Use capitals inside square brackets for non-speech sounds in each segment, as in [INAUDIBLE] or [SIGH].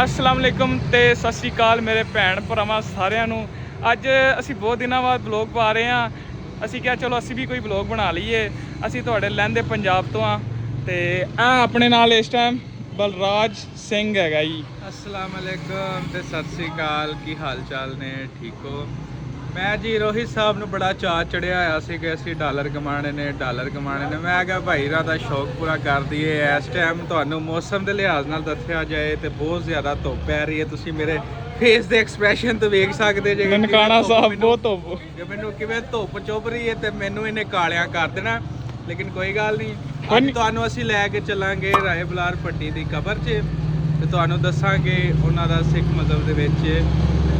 ਅਸਲਾਮ ਅਲੈਕੁਮ ਤੇ ਸਤਿ ਸ਼੍ਰੀ ਅਕਾਲ ਮੇਰੇ ਭੈਣ ਭਰਾਵਾਂ ਸਾਰਿਆਂ ਨੂੰ। ਅੱਜ ਅਸੀਂ ਬਹੁਤ ਦਿਨਾਂ ਬਾਅਦ ਬਲੌਗ ਪਾ ਰਹੇ ਹਾਂ। ਅਸੀਂ ਕਿਹਾ ਚਲੋ ਅਸੀਂ ਵੀ ਕੋਈ ਬਲੌਗ ਬਣਾ ਲਈਏ। ਅਸੀਂ ਤੁਹਾਡੇ ਲਹਿੰਦੇ ਪੰਜਾਬ ਤੋਂ ਆ ਤੇ ਆ ਆਪਣੇ ਨਾਲ ਇਸ ਟਾਈਮ ਬਲਰਾਜ ਸਿੰਘ ਹੈਗਾ ਜੀ। ਅਸਲਾਮ ਅਲੈਕਮ ਤੇ ਸਤਿ ਸ੍ਰੀ ਅਕਾਲ। ਕੀ ਹਾਲ ਚਾਲ ਨੇ? ਠੀਕ ਹੋ? ਮੈਂ ਜੀ ਰੋਹਿਤ ਸਾਹਿਬ ਨੂੰ ਬੜਾ ਚਾਅ ਚੜਿਆ ਹੋਇਆ ਸੀ ਕਿ ਅਸੀਂ ਡਾਲਰ ਕਮਾਣੇ ਨੇ ਡਾਲਰ ਕਮਾਣੇ ਨੇ। ਮੈਂ ਕਿਹਾ ਭਾਈ ਰਾਂ ਦਾ ਸ਼ੌਕ ਪੂਰਾ ਕਰ ਦਈਏ। ਇਸ ਟਾਈਮ ਤੁਹਾਨੂੰ ਮੌਸਮ ਦੇ ਲਿਹਾਜ਼ ਨਾਲ ਦੱਸਿਆ ਜਾਏ ਤੇ ਬਹੁਤ ਜ਼ਿਆਦਾ ਧੁੱਪ ਪੈ ਰਹੀ ਹੈ। ਤੁਸੀਂ ਮੇਰੇ ਫੇਸ ਦੇ ਐਕਸਪ੍ਰੈਸ਼ਨ ਤੋਂ ਵੇਖ ਸਕਦੇ ਜੇ ਨਨਕਾਣਾ ਸਾਹਿਬ ਬਹੁਤ ਧੁੱਪ। ਕਿ ਮੈਨੂੰ ਕਿਵੇਂ ਧੁੱਪ ਚੁੱਭ ਰਹੀ ਹੈ ਤੇ ਮੈਨੂੰ ਇਹਨੇ ਕਾਲਿਆਂ ਕਰ ਦੇਣਾ। ਲੇਕਿਨ ਕੋਈ ਗੱਲ ਨਹੀਂ। ਕੋਈ ਅੱਜ ਨਹੀਂ। ਤੁਹਾਨੂੰ ਅਸੀਂ ਲੈ ਕੇ ਚੱਲਾਂਗੇ ਰਾਏ ਬਲਾਰ ਪੱਟੀ ਦੀ ਕਬਰ 'ਚ ਤੇ ਤੁਹਾਨੂੰ ਦੱਸਾਂਗੇ ਉਹਨਾਂ ਦਾ ਸਿੱਖ ਮਜ਼ਹਬ ਦੇ ਵਿੱਚ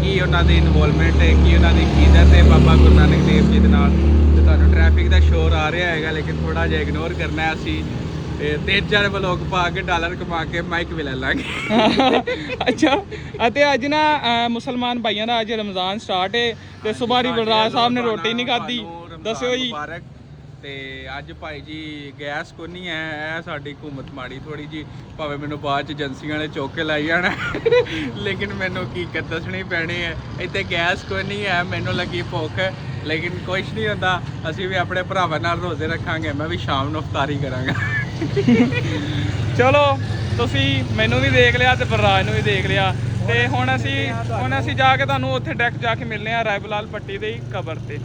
ਕੀ ਉਹਨਾਂ ਦੀ ਇਨਵੋਲਵਮੈਂਟ ਹੈ ਕੀ ਉਹਨਾਂ ਦੀ ਕੀਦਤ ਹੈ ਬਾਬਾ ਗੁਰੂ ਨਾਨਕ ਦੇਵ ਜੀ ਦੇ ਨਾਲ? ਤੇ ਤੁਹਾਨੂੰ ਟ੍ਰੈਫਿਕ ਦਾ ਸ਼ੋਰ ਆ ਰਿਹਾ ਹੈਗਾ ਲੇਕਿਨ ਥੋੜਾ ਜਿਹਾ ਇਗਨੋਰ ਕਰਨਾ ਹੈ ਅਸੀਂ। ਤੇ ਤਿੰਨ ਚਾਰ ਬਲੋਕ ਪਾ ਕੇ ਡਾਲਰ ਕਮਾ ਕੇ ਮਾਈਕ ਵੀ ਲੈ ਲਾਂਗੇ। [LAUGHS] ਅੱਛਾ ਅਤੇ ਅੱਜ ਨਾ ਮੁਸਲਮਾਨ ਭਾਈਆਂ ਦਾ ਅੱਜ ਰਮਜ਼ਾਨ ਸਟਾਰਟ ਹੈ ਤੇ ਸੁਬਾਰੀ ਬਲਰਾਜ ਸਾਹਿਬ ਨੇ ਰੋਟੀ ਨਹੀਂ ਰਮਜ਼ਾਨ ਦੱਸਿਓ ਜੀ। ਮੁਬਾਰਕ। ਤੇ ਅੱਜ ਭਾਈ ਜੀ ਗੈਸ ਕੋ ਨਹੀਂ ਹੈ ਇਹ ਸਾਡੀ ਹਕੂਮਤ ਮਾੜੀ ਥੋੜੀ ਜੀ। ਭਾਵੇਂ ਮੈਨੂੰ ਬਾਅਦ ਚ ਏਜੰਸੀਆਂ ਵਾਲੇ ਚੌਕ ਕੇ ਲਾਈ ਜਾਣਾ। ਲੇਕਿਨ ਮੈਨੂੰ ਹਕੀਕਤ ਦੱਸਣੀ ਪੈਣੀ ਹੈ ਇੱਥੇ ਗੈਸ ਕੋ ਨਹੀਂ ਹੈ ਮੈਨੂੰ ਲੱਗੀ ਭੁੱਖ। ਲੇਕਿਨ ਕੁਛ ਨਹੀਂ ਹੁੰਦਾ। ਅਸੀਂ ਵੀ ਆਪਣੇ ਭਰਾਵਾਂ ਨਾਲ ਰੋਜ਼ੇ ਰੱਖਾਂਗੇ। ਮੈਂ ਵੀ ਸ਼ਾਮ ਨੂੰ ਇਫਤਾਰੀ ਕਰਾਂਗਾ। ਚਲੋ, ਤੁਸੀਂ ਮੈਨੂੰ ਵੀ ਦੇਖ ਲਿਆ ਤੇ ਬਲਰਾਜ ਨੂੰ ਵੀ ਦੇਖ ਲਿਆ। ਤੇ ਹੁਣ ਅਸੀਂ ਹੁਣ ਅਸੀਂ ਜਾ ਕੇ ਤੁਹਾਨੂੰ ਉੱਥੇ ਡਾਇਰੈਕਟ ਜਾ ਕੇ ਮਿਲਨੇ ਆ ਰਾਇਬਲਾਲ ਪੱਟੀ ਦੇ ਕਬਰ ਤੇ।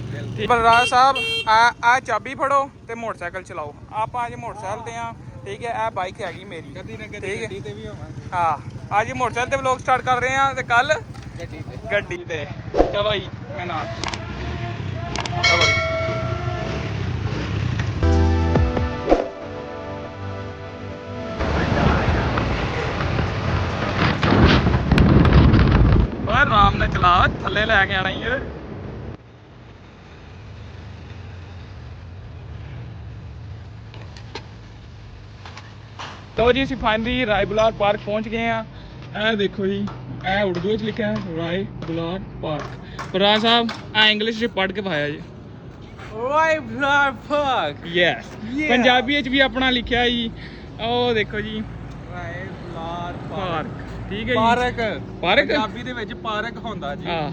ਬਲਰਾਜ ਸਾਹਿਬ ਆ ਆ ਚਾਬੀ ਫੜੋ ਤੇ ਮੋਟਰਸਾਈਕਲ ਚਲਾਓ। ਆਪਾਂ ਅੱਜ ਮੋਟਰਸਾਈਕਲ ਤੇ ਆ ਠੀਕ ਹੈ ਇਹ ਬਾਈਕ ਹੈਗੀ ਮੇਰੀ। ਕਦੀ ਨਾ ਠੀਕ ਕਦੀ ਹੈ। ਗੱਡੀ ਤੇ ਵੀ ਹੋਵਾਂਗੇ। ਹਾਂ ਅੱਜ ਮੋਟਰਸਾਈਕਲ ਤੇ ਵਲੌਗ ਸਟਾਰਟ ਕਰ ਰਹੇ ਆ ਤੇ ਕੱਲ ਗੱਡੀ ਤੇ। ਗੱਡੀ ਤੇ। ਚਲੋ ਜੀ ਮੈਂ ਨਾਲ। ਆਰਾਮ ਨਾਲ ਚਲਾ ਥੱਲੇ ਲੈ ਕੇ ਆਣਾ ਹੀ ਏ ਲੋ ਜੀ ਅਸੀਂ ਫਾਈਨਲੀ ਰਾਏ ਬੁਲਾਰ ਪਾਰਕ ਪਹੁੰਚ ਗਏ ਆ ਇਹ ਦੇਖੋ ਜੀ ਇਹ ਉਰਦੂ ਵਿੱਚ ਲਿਖਿਆ ਹੈ ਰਾਏ ਬੁਲਾਰ ਪਾਰਕ ਬਰਾ ਸਾਹਿਬ ਆ ਇੰਗਲਿਸ਼ ਚ ਪੜ੍ਹ ਕੇ ਪਾਇਆ ਜੀ Rai Bular park yes Yeah. Punjabi ਵਿੱਚ ਵੀ ਆਪਣਾ ਲਿਖਿਆ ਜੀ ਉਹ ਦੇਖੋ ਜੀ ਰਾਏ ਬਲਾਰ ਪਾਰਕ ਠੀਕ ਹੈ ਜੀ। ਪਾਰਕ। ਪਾਰਕ? ਪੰਜਾਬੀ ਦੇ ਵਿੱਚ ਪਾਰਕ ਹੁੰਦਾ ਜੀ। ਹਾਂ।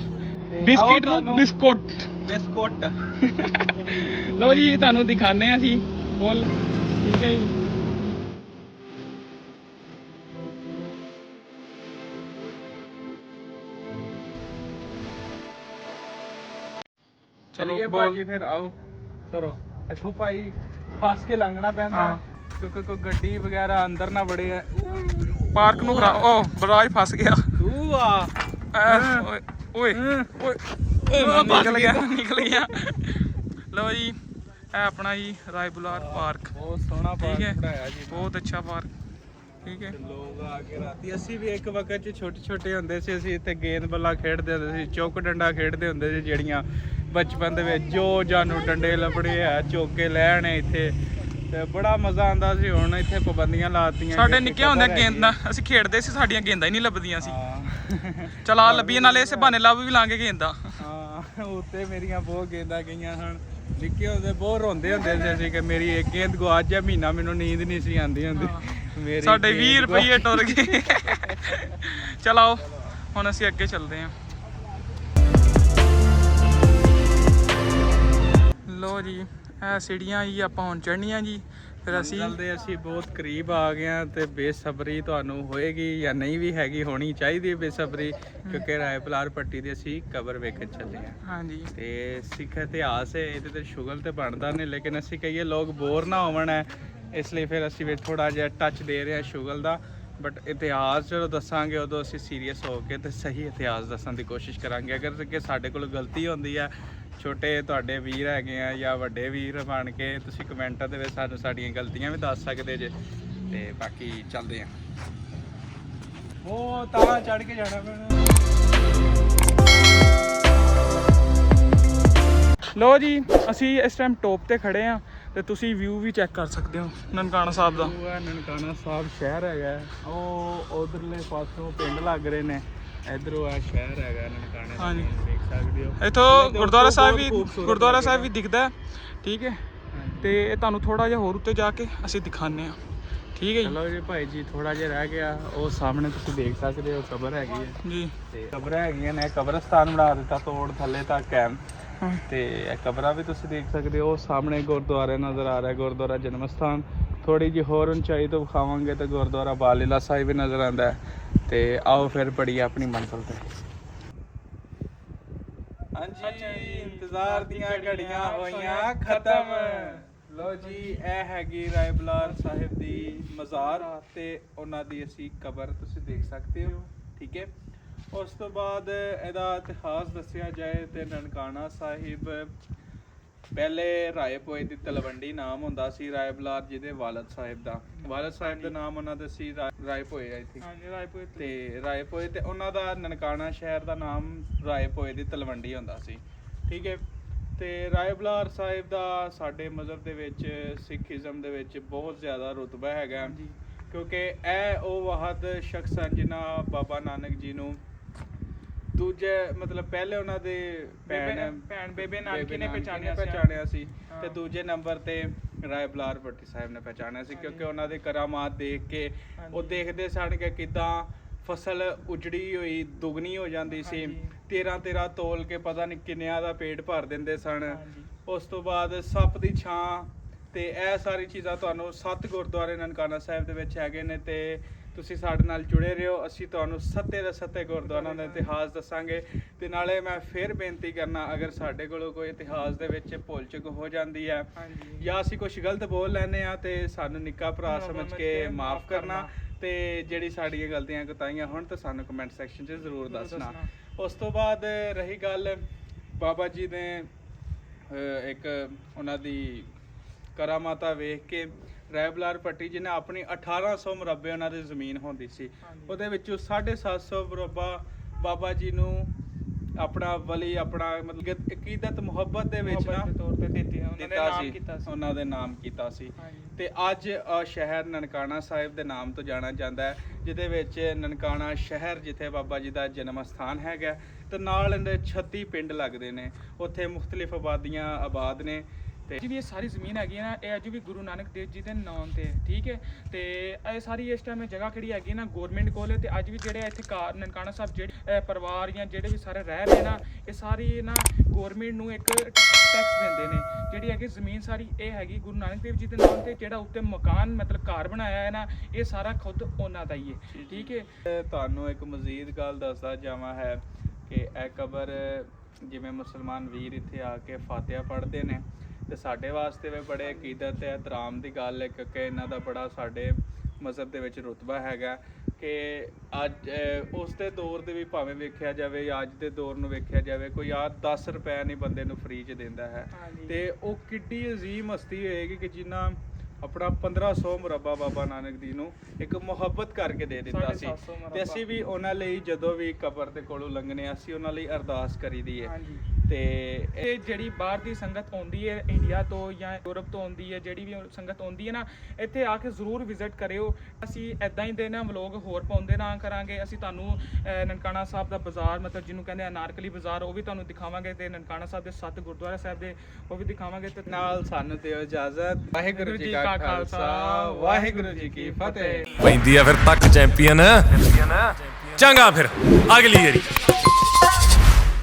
ਬਿਸਕਿਟ ਨੂੰ ਬਿਸਕੁਟ। ਬਿਸਕੁਟ। ਲੋ ਜੀ ਤੁਹਾਨੂੰ ਦਿਖਾਣੇ ਆ ਅਸੀਂ। ਫੁੱਲ। ਠੀਕ ਹੈ ਜੀ। ਚਲੋ ਭਾਜੀ ਫਿਰ ਆਓ। ਕਰੋ ਇੱਥੋਂ ਭਾਈ ਫਸ ਕੇ ਲੰਘਣਾ ਪੈਂਦਾ। ਕਿਉਂਕਿ ਕੋਈ ਗੱਡੀ ਵਗੈਰਾ ਅੰਦਰ ਨਾ ਵੜੇ। ਆ ਪਾਰਕ ਨੂੰ ਖਰਾ ਉਹ ਬਰਾਜ ਫਸ ਗਿਆ। ਤੂੰ ਆ ਓਏ ਓਏ ਹਾਂ। ਓਏ ਓਏ ਮੈਂ ਨਿਕਲ ਗਿਆ ਨਿਕਲ ਗਿਆ। ਲਓ ਜੀ ਇਹ ਆਪਣਾ ਜੀ ਪਾਰਕ। ਬਹੁਤ ਸੋਹਣਾ ਪਾਰਕ ਬਣਾਇਆ ਜੀ। ਬਹੁਤ ਅੱਛਾ ਪਾਰਕ। ਠੀਕ ਹੈ। ਲੋਕ ਆ ਕੇ ਰਾਤੀ ਅਸੀਂ ਵੀ ਇੱਕ ਵਕਤ ਚ ਛੋਟੇ ਛੋਟੇ ਹੁੰਦੇ ਸੀ ਅਸੀਂ ਇੱਥੇ ਗੇਂਦ ਬੱਲਾ ਖੇਡਦੇ ਹੁੰਦੇ ਸੀ ਚੌਕ ਡੰਡਾ ਖੇਡਦੇ ਹੁੰਦੇ ਸੀ ਜਿਹੜੀਆਂ ਬਚਪਨ ਦੇ ਵਿੱਚ ਜੋ ਜਾਨੂ ਡੰਡੇ ਲੱਭੜੇ ਆ ਚੌਕ ਲੈਣੇ ਇੱਥੇ। ਤੇ ਬੜਾ ਮਜ਼ਾ ਆਉਂਦਾ ਸੀ ਹੁਣ ਇੱਥੇ ਪਾਬੰਦੀਆਂ ਲਾਤੀਆਂ ਸਾਡੇ ਨਿੱਕੇ ਹੁੰਦੇ ਗੇਂਦਾਂ ਅਸੀਂ ਖੇਡਦੇ ਸੀ ਸਾਡੀਆਂ ਗੇਂਦਾਂ ਹੀ ਨਹੀਂ ਲੱਭਦੀਆਂ ਸੀ। ਚਲ ਆ ਲੱਭੀਏ ਨਾਲੇ ਇਸੇ ਬਹਾਨੇ ਲੱਭ ਵੀ ਲਾਂਗੇ ਗੇਂਦਾਂ। ਹਾਂ ਉੱਤੇ ਮੇਰੀਆਂ ਬਹੁਤ ਗੇਂਦਾਂ ਗਈਆਂ ਹਨ। ਨਿੱਕੇ ਹੁੰਦੇ ਬਹੁਤ ਰੋਂਦੇ ਹੁੰਦੇ ਸੀ ਅਸੀਂ ਕਿ ਮੇਰੀ ਇੱਕ ਗੇਂਦ ਗਵਾਚ ਜਾ ਮਹੀਨਾ ਮੈਨੂੰ ਨੀਂਦ ਨਹੀਂ ਸੀ ਆਉਂਦੀ ਹੁੰਦੀ। ਮੇਰੀ ਸਾਡੇ ਗੇਂਦ 20 ਗਵਾ- ਰੁਪਏ ਟੁਰ ਗਏ। ਚਲਾਓ ਹੁਣ ਅਸੀਂ ਅੱਗੇ ਚੱਲਦੇ ਹਾਂ। ਲੋ ਜੀ। ਇਹ ਸੀੜੀਆਂ ਜੀ ਆਪਾਂ ਹੁਣ ਚੜ੍ਹਨੀਆਂ ਜੀ। ਫਿਰ ਅਸੀਂ ਦੇ ਅਸੀਂ ਬਹੁਤ ਕਰੀਬ ਆ ਗਏ ਹਾਂ ਤੇ ਬੇਸਬਰੀ ਤੁਹਾਨੂੰ ਹੋਏਗੀ ਜਾਂ ਨਹੀਂ ਵੀ ਹੈਗੀ ਹੋਣੀ ਚਾਹੀਦੀ ਹੈ ਬੇਸਬਰੀ ਕਿਉਂਕਿ ਰਾਏ ਪਲਾਰ ਪੱਟੀ ਦੀ ਅਸੀਂ ਕਬਰ ਵੇਖਣ ਚੱਲੇ ਹਾਂ। ਹਾਂਜੀ। ਤੇ ਸਿੱਖ ਇਤਿਹਾਸ ਹੈ ਇਹਦੇ ਤੇ ਸ਼ੁਗਲ ਤੇ ਬਣਦਾ ਨਹੀਂ ਲੇਕਿਨ ਅਸੀਂ ਕਹੀਏ ਲੋਕ ਬੋਰ ਨਾ ਹੋਵਣ ਹੈ ਇਸ ਲਈ ਫਿਰ ਅਸੀਂ ਵੀ ਥੋੜਾ ਜਿਹਾ ਟੱਚ ਦੇ ਰਹੇ ਹਾਂ ਸ਼ੁਗਲ ਦਾ। ਬਟ ਇਤਿਹਾਸ ਜਦੋਂ ਦੱਸਾਂਗੇ ਉਦੋਂ ਅਸੀਂ ਸੀਰੀਅਸ ਹੋ ਕੇ ਤੇ ਸਹੀ ਇਤਿਹਾਸ ਦੱਸਣ ਦੀ ਕੋਸ਼ਿਸ਼ ਕਰਾਂਗੇ। ਅਗਰ ਕਿ ਸਾਡੇ ਕੋਲ ਗਲਤੀ ਹੁੰਦੀ ਹੈ ਛੋਟੇ ਤੁਹਾਡੇ ਵੀਰ ਹੈਗੇ ਆ ਜਾਂ ਵੱਡੇ ਵੀਰ ਬਣ ਕੇ ਤੁਸੀਂ ਕਮੈਂਟਾਂ ਦੇ ਵਿੱਚ ਸਾਨੂੰ ਸਾਡੀਆਂ ਗਲਤੀਆਂ ਵੀ ਦੱਸ ਸਕਦੇ ਜੇ। ਤੇ ਬਾਕੀ ਚੱਲਦੇ ਹਾਂ ਉਹ ਤਾਂ ਚੜ ਕੇ ਜਾਣਾ ਪੈਣਾ। ਲੋ ਜੀ ਅਸੀਂ ਇਸ ਟਾਈਮ ਟੌਪ ਤੇ ਖੜੇ ਆ ਤੇ ਤੁਸੀਂ ਵਿਊ ਵੀ ਚੈੱਕ ਕਰ ਸਕਦੇ ਹੋ ਨਨਕਾਣਾ ਸਾਹਿਬ ਦਾ। ਉਹ ਹੈ ਨਨਕਾਣਾ ਸਾਹਿਬ ਸ਼ਹਿਰ ਹੈਗਾ। ਉਹ ਉਧਰਲੇ ਪਾਸੋਂ ਪਿੰਡ ਲੱਗ ਰਹੇ ਨੇ। ਇਧਰੋਂ ਆ ਸ਼ਹਿਰ ਹੈਗਾ ਨਨਕਾਣੇ ਦਾ ਹਾਂਜੀ। ਸਕਦੇ ਹੋ। ਇੱਥੋਂ ਗੁਰਦੁਆਰਾ ਸਾਹਿਬ ਵੀ ਗੁਰਦੁਆਰਾ ਸਾਹਿਬ ਵੀ। ਦਿਖਦਾ ਹੈ, ਠੀਕ ਹੈ। ਤੇ ਇਹ ਤੁਹਾਨੂੰ ਥੋੜਾ ਜਿਹਾ ਹੋਰ ਉੱਤੇ ਜਾ ਕੇ ਅਸੀਂ ਦਿਖਾਣੇ ਆ ਠੀਕ ਹੈ ਜੀ? ਚਲੋ ਜੀ ਭਾਈ ਜੀ ਥੋੜਾ ਜਿਹਾ ਰਹਿ ਗਿਆ। ਉਹ ਸਾਹਮਣੇ ਤੁਸੀਂ ਦੇਖ ਸਕਦੇ ਹੋ ਕਬਰ ਹੈਗੀ ਹੈ। ਜੀ। ਤੇ ਕਬਰਾਂ ਹੈਗੀਆਂ ਨੇ ਕਬਰਸਤਾਨ ਬਣਾ ਦਿੱਤਾ ਤੋੜ ਥੱਲੇ ਤੱਕ ਹੈ। ਤੇ ਇਹ ਕਬਰਾਂ ਵੀ ਤੁਸੀਂ ਦੇਖ ਸਕਦੇ ਹੋ ਸਾਹਮਣੇ ਗੁਰਦੁਆਰਾ ਨਜ਼ਰ ਆ ਰਿਹਾ ਗੁਰਦੁਆਰਾ ਜਨਮ ਸਥਾਨ ਥੋੜੀ ਜਿਹੀ ਹੋਰ ਉਚਾਈ ਤੋਂ ਵਿਖਾਵਾਂਗੇ ਤੇ ਗੁਰਦੁਆਰਾ ਬਾਲੀਲਾ ਸਾਹਿਬ ਵੀ ਨਜ਼ਰ ਆਉਂਦਾ ਤੇ ਆਓ ਫਿਰ ਪੜੀਏ ਆਪਣੀ ਮੰਜ਼ਿਲ ਤੇ। ਹਾਂਜੀ ਇੰਤਜ਼ਾਰ ਦੀਆਂ ਘੜੀਆਂ ਹੋਈਆਂ ਖਤਮ। ਲੋ ਜੀ ਇਹ ਹੈਗੀ ਰਾਇਬਲਾਰ ਸਾਹਿਬ ਦੀ ਮਜ਼ਾਰ ਤੇ ਉਹਨਾਂ ਦੀ ਅਸੀਂ ਕਬਰ ਤੁਸੀਂ ਦੇਖ ਸਕਦੇ ਹੋ ਠੀਕ ਹੈ। ਉਸ ਤੋਂ ਬਾਅਦ ਇਹਦਾ ਇਤਿਹਾਸ ਦੱਸਿਆ ਜਾਏ ਤੇ ਨਨਕਾਣਾ ਸਾਹਿਬ ਪਹਿਲੇ ਰਾਏਪੁਏ ਦੀ ਤਲਵੰਡੀ ਨਾਮ ਹੁੰਦਾ ਸੀ ਰਾਏਬਲਾਰ ਜੀ ਦੇ ਵਾਲਦ ਸਾਹਿਬ ਦਾ। ਵਾਲਦ ਸਾਹਿਬ ਦਾ ਨਾਮ ਉਹਨਾਂ ਦਾ ਸੀ ਰਾ- ਰਾਏਪੁਏ ਆਈ ਥਿੰਕ ਹਾਂਜੀ ਰਾਏਪੁਰ ਤੇ ਰਾਏਪੁਏ ਤੇ ਉਹਨਾਂ ਦਾ ਨਨਕਾਣਾ ਸ਼ਹਿਰ ਦਾ ਨਾਮ ਰਾਏਪੁਏ ਦੀ ਤਲਵੰਡੀ ਹੁੰਦਾ ਸੀ। ਠੀਕ ਹੈ? ਤੇ ਰਾਏਬਲਾਰ ਸਾਹਿਬ ਦਾ ਸਾਡੇ ਮਜ਼ਹਬ ਦੇ ਵਿੱਚ ਸਿੱਖੀਜ਼ਮ ਦੇ ਵਿੱਚ ਬਹੁਤ ਜ਼ਿਆਦਾ ਰੁਤਬਾ ਹੈਗਾ। ਕਿਉਂਕਿ ਇਹ ਉਹ ਵਾਹਦ ਸ਼ਖਸ ਹਨ ਜਿਨ੍ਹਾਂ ਬਾਬਾ ਨਾਨਕ ਜੀ ਨੂੰ ਦੂਜੇ ਮਤਲਬ ਪਹਿਲੇ ਉਹਨਾਂ ਦੇ ਭੈਣ ਭੈਣ ਭੈਣ ਬੇਬੇ ਨਾਨਕੀ ਨੇ ਪਹਿਚਾਨਿਆ ਸੀ ਸੀ ਤੇ ਹਾਂ। ਦੂਜੇ ਨੰਬਰ ਤੇ ਰਾਏ ਬਲਾਰ ਭੱਟੀ ਸਾਹਿਬ ਨੇ ਪਹਿਚਾਨਿਆ ਸੀ ਕਿਉਂਕਿ ਉਹਨਾਂ ਦੇ ਕਰਾਮਾਤ ਦੇਖ ਕੇ ਉਹ। ਦੇਖਦੇ ਸਨ ਕਿ ਕਿਦਾਂ ਫਸਲ ਉਜੜੀ ਹੋਈ ਦੁਗਣੀ ਹੋ ਜਾਂਦੀ ਸੀ ਹਾਂਜੀ। 13 13 ਤੋਲ ਕੇ ਪਤਾ ਨਹੀਂ ਕਿੰਨਿਆਂ ਦਾ ਪੇਟ ਭਰ ਦਿੰਦੇ ਸਨ ਹਾਂਜੀ। ਉਸ ਤੋਂ ਬਾਅਦ ਸੱਪ ਦੀ ਛਾਂ ਤੇ ਇਹ ਸਾਰੀ ਚੀਜ਼ਾਂ ਤੁਹਾਨੂੰ ਸੱਤ ਗੁਰਦੁਆਰੇ ਨਨਕਾਣਾ ਸਾਹਿਬ ਦੇ ਵਿੱਚ ਹੈਗੇ ਨੇ ਤੇ ਤੁਸੀਂ ਸਾਡੇ ਨਾਲ ਜੁੜੇ ਰਹੋ। ਅਸੀਂ ਤੁਹਾਨੂੰ ਸੱਤੇ ਦੇ ਸੱਤੇ ਗੁਰਦੁਆਰਿਆਂ ਦਾ ਇਤਿਹਾਸ ਦੱਸਾਂਗੇ। ਤੇ ਨਾਲੇ ਮੈਂ ਫਿਰ ਬੇਨਤੀ ਕਰਨਾ ਅਗਰ ਸਾਡੇ ਕੋਲੋਂ ਕੋਈ ਇਤਿਹਾਸ ਦੇ ਵਿੱਚ ਭੁੱਲ ਚੁੱਕ ਹੋ ਜਾਂਦੀ ਹੈ ਜਾਂ ਅਸੀਂ ਕੁਝ ਗਲਤ ਬੋਲ ਲੈਨੇ ਆ ਤੇ ਸਾਨੂੰ ਨਿੱਕਾ ਭਰਾ ਸਮਝ ਕੇ ਮਾਫ ਕਰਨਾ। ਤੇ ਜਿਹੜੀ ਸਾਡੀਆਂ ਗਲਤੀਆਂ ਕੋਤਾਹੀਆਂ ਹੁਣ ਤਾਂ ਸਾਨੂੰ ਕਮੈਂਟ ਸੈਕਸ਼ਨ 'ਚ ਜ਼ਰੂਰ ਦੱਸਣਾ। ਉਸ ਤੋਂ ਬਾਅਦ ਰਹੀ ਗੱਲ ਬਾਬਾ ਜੀ ਨੇ ਇੱਕ ਉਹਨਾਂ ਦੀ ਕਰਾਮਾਤਾ ਵੇਖ ਕੇ ਰੈਬਲਾਰ ਪੱਟੀ ਜਿਹਨੇ ਆਪਣੀ 1800 ਮੁਰੱਬੇ ਉਹਨਾਂ ਦੀ ਜ਼ਮੀਨ ਹੁੰਦੀ ਸੀ। ਉਹਦੇ ਵਿੱਚੋਂ 750 ਮੁਰੱਬਾ ਬਾਬਾ ਜੀ ਨੂੰ ਆਪਣਾ ਵਲੀ ਆਪਣਾ ਮਤਲਬ ਅਕੀਦਤ ਮੁਹੱਬਤ ਦੇ ਵਿੱਚ ਨਾ ਦੇ ਤੌਰ ਤੇ ਦਿੱਤੀ ਉਹਨਾਂ ਨੇ ਦਿੱਤਾ ਨਾਮ ਕੀਤਾ ਸੀ। ਉਹਨਾਂ ਦੇ ਨਾਮ ਕੀਤਾ ਸੀ। ਤੇ ਅੱਜ ਸ਼ਹਿਰ ਨਨਕਾਣਾ ਸਾਹਿਬ ਦੇ ਨਾਮ ਤੋਂ ਜਾਣਿਆ ਜਾਂਦਾ ਹੈ ਜਿਹਦੇ ਵਿੱਚ ਨਨਕਾਣਾ ਸ਼ਹਿਰ ਜਿੱਥੇ ਬਾਬਾ ਜੀ ਦਾ ਜਨਮ ਸਥਾਨ ਹੈਗਾ ਤੇ ਨਾਲ ਇਹਦੇ 36 ਪਿੰਡ ਲੱਗਦੇ ਨੇ। ਉੱਥੇ ਮੁxtਲਿਫ ਆਬਾਦੀਆਂ ਆਬਾਦ ਨੇ। ਤੇ ਜੀ ਵੀ ਇਹ ਸਾਰੀ ਜ਼ਮੀਨ ਹੈਗੀ ਹੈ ਨਾ, ਇਹ ਅੱਜ ਵੀ ਗੁਰੂ ਨਾਨਕ ਦੇਵ ਜੀ ਦੇ ਨਾਮ ਤੇ ਹੈ, ਠੀਕ ਹੈ? ਤੇ ਇਹ ਸਾਰੀ ਇਸ ਟਾਈਮ ਜਗ੍ਹਾ ਕਿਹੜੀ ਹੈਗੀ ਹੈ ਨਾ ਗਵਰਨਮੈਂਟ ਕੋਲ ਹੈ, ਤੇ ਅੱਜ ਵੀ ਜਿਹੜੇ ਇੱਥੇ ਘਰ ਨਨਕਾਣਾ ਸਾਹਿਬ ਜਿਹੜੇ ਪਰਿਵਾਰ ਜਾਂ ਜਿਹੜੇ ਵੀ ਸਾਰੇ ਰਹਿ ਰਹੇ ਨਾ ਇਹ ਸਾਰੀ ਨਾ ਗਵਰਨਮੈਂਟ ਨੂੰ ਇੱਕ ਟੈਕਸ ਦਿੰਦੇ ਨੇ। ਜਿਹੜੀ ਹੈਗੀ ਜ਼ਮੀਨ ਸਾਰੀ ਇਹ ਹੈਗੀ ਗੁਰੂ ਨਾਨਕ ਦੇਵ ਜੀ ਦੇ ਨਾਮ ਤੇ, ਜਿਹੜਾ ਉੱਤੇ ਮਕਾਨ, ਮਤਲਬ ਘਰ ਬਣਾਇਆ ਹੈ ਨਾ, ਇਹ ਸਾਰਾ ਖੁਦ ਉਹਨਾਂ ਦਾ ਹੀ ਹੈ, ਠੀਕ ਹੈ? ਤੁਹਾਨੂੰ ਇੱਕ ਮਜ਼ੀਦ ਗੱਲ ਦੱਸਦਾ ਜਾਵਾਂ ਹੈ ਕਿ ਇਹ ਕਬਰ ਜਿਵੇਂ ਮੁਸਲਮਾਨ ਵੀਰ ਇੱਥੇ ਆ ਕੇ ਫਾਤਿਹਾ ਪੜ੍ਹਦੇ ਨੇ ਤੇ ਸਾਡੇ ਵਾਸਤੇ ਵੀ ਬੜੇ ਅਕੀਦਤ ਤੇ ਇਤਰਾਮ ਦੀ ਗੱਲ ਹੈ ਕਿਉਂਕਿ ਇਹਨਾਂ ਦਾ ਬੜਾ ਸਾਡੇ ਮਜ਼ਹਬ ਦੇ ਵਿੱਚ ਰੁਤਬਾ ਹੈਗਾ ਕਿ ਅੱਜ ਉਸ ਦੇ ਦੌਰ ਦੇ ਵੀ ਭਾਵੇਂ ਵੇਖਿਆ ਜਾਵੇ ਜਾਂ ਅੱਜ ਦੇ ਦੌਰ ਨੂੰ ਵੇਖਿਆ ਜਾਵੇ ਕੋਈ ਆ 10 ਰੁਪਏ ਨਹੀਂ ਬੰਦੇ ਨੂੰ ਫ੍ਰੀ ਚ ਦਿੰਦਾ ਹੈ। ਤੇ ਉਹ ਕਿੱਡੀ ਅਜ਼ੀਮ ਹਸਤੀ ਹੋਏਗੀ ਕਿ ਜਿਨ੍ਹਾਂ ਆਪਣਾ 1500 ਮੁਰੱਬਾ ਬਾਬਾ ਨਾਨਕ ਦੀ ਨੂੰ ਇੱਕ ਮੁਹੱਬਤ ਕਰਕੇ ਦੇ ਦਿੱਤਾ ਸੀ। ਤੇ ਅਸੀਂ ਵੀ ਉਹਨਾਂ ਲਈ ਜਦੋਂ ਵੀ ਕਬਰ ਦੇ ਕੋਲੋਂ ਲੰਘਨੇ ਹਾਂ, ਅਸੀਂ ਉਹਨਾਂ ਲਈ ਅਰਦਾਸ ਕਰੀਦੀ ਹੈ। ਤੇ ਇਹ ਜਿਹੜੀ ਬਾਹਰ ਦੀ ਸੰਗਤ ਆਉਂਦੀ ਹੈ ਇੰਡੀਆ ਤੋਂ ਜਾਂ ਯੂਰਪ ਤੋਂ ਆਉਂਦੀ ਹੈ ਜਿਹੜੀ ਵੀ ਸੰਗਤ ਆਉਂਦੀ ਹੈ ਨਾ ਇੱਥੇ ਆ ਕੇ ਜ਼ਰੂਰ ਵਿਜ਼ਿਟ ਕਰਿਓ। ਅਸੀਂ ਐਦਾਂ ਹੀ ਦੇ ਨਾ ਵਲੋਗ ਹੋਰ ਪਾਉਂਦੇ ਨਾ ਕਰਾਂਗੇ। ਅਸੀਂ ਤੁਹਾਨੂੰ ਨਨਕਾਣਾ ਸਾਹਿਬ ਦਾ ਬਾਜ਼ਾਰ ਮਤਲਬ ਜਿਹਨੂੰ ਕਹਿੰਦੇ ਆ ਅਨਾਰਕਲੀ ਬਾਜ਼ਾਰ ਉਹ ਵੀ ਤੁਹਾਨੂੰ ਦਿਖਾਵਾਂਗੇ ਤੇ ਨਨਕਾਣਾ ਸਾਹਿਬ ਦੇ ਸੱਤ ਗੁਰਦੁਆਰਾ ਸਾਹਿਬ ਦੇ ਉਹ ਵੀ ਦਿਖਾਵਾਂਗੇ ਤੇ ਨਾਲ ਸਾਨੂੰ ਦਿਓ ਇਜਾਜ਼ਤ। ਵਾਹਿਗੁਰੂ ਜੀ ਕਾ ਖਾਲਸਾ ਵਾਹਿਗੁਰੂ ਜੀ ਕੀ ਫਤਿਹ। ਪੈਂਦੀ ਆ ਫਿਰ ਤੱਕ ਚੈਂਪੀਅਨ। ਚੰਗਾ ਫਿਰ ਅਗਲੀ ਵਾਰੀ।